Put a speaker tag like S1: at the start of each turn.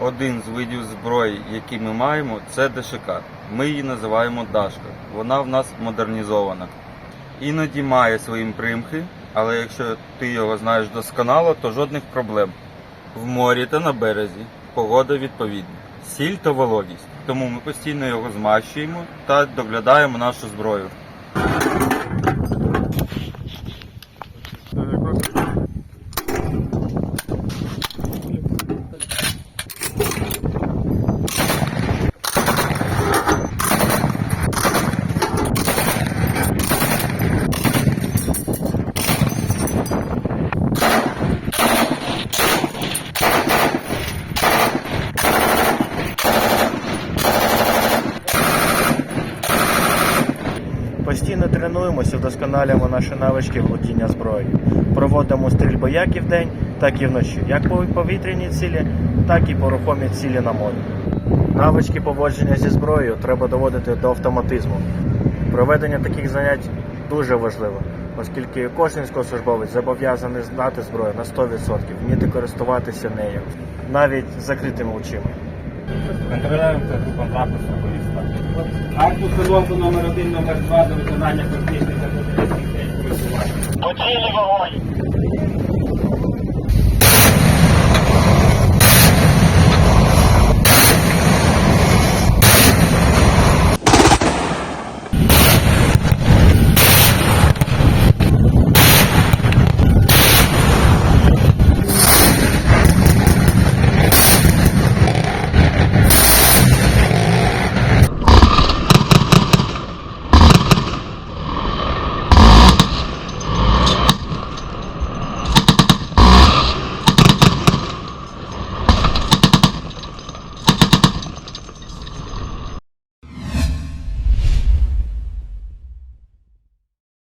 S1: один з видів зброї, який ми маємо, це ДШК. Ми її називаємо Дашка. Вона в нас модернізована. Іноді має свої примхи, але якщо ти його знаєш досконало, то жодних проблем. В морі та на березі погода відповідна. Сіль та вологість. Тому ми постійно його змащуємо та доглядаємо нашу зброю.
S2: Постійно тренуємося, вдосконалюємо наші навички володіння зброєю. Проводимо стрільби як і вдень, так і вночі, як по повітряній цілі, так і по рухомій цілі на морі. Навички поводження зі зброєю треба доводити до автоматизму. Проведення таких занять дуже важливо, оскільки кожен військовослужбовець зобов'язаний знати зброю на 100%, вміти користуватися нею, навіть закритими очима.
S3: Контролюємо це групом запису футболіста. Акт установку номер 1, номер 2 до виконання практичних та.
S2: Поцілі вогонь!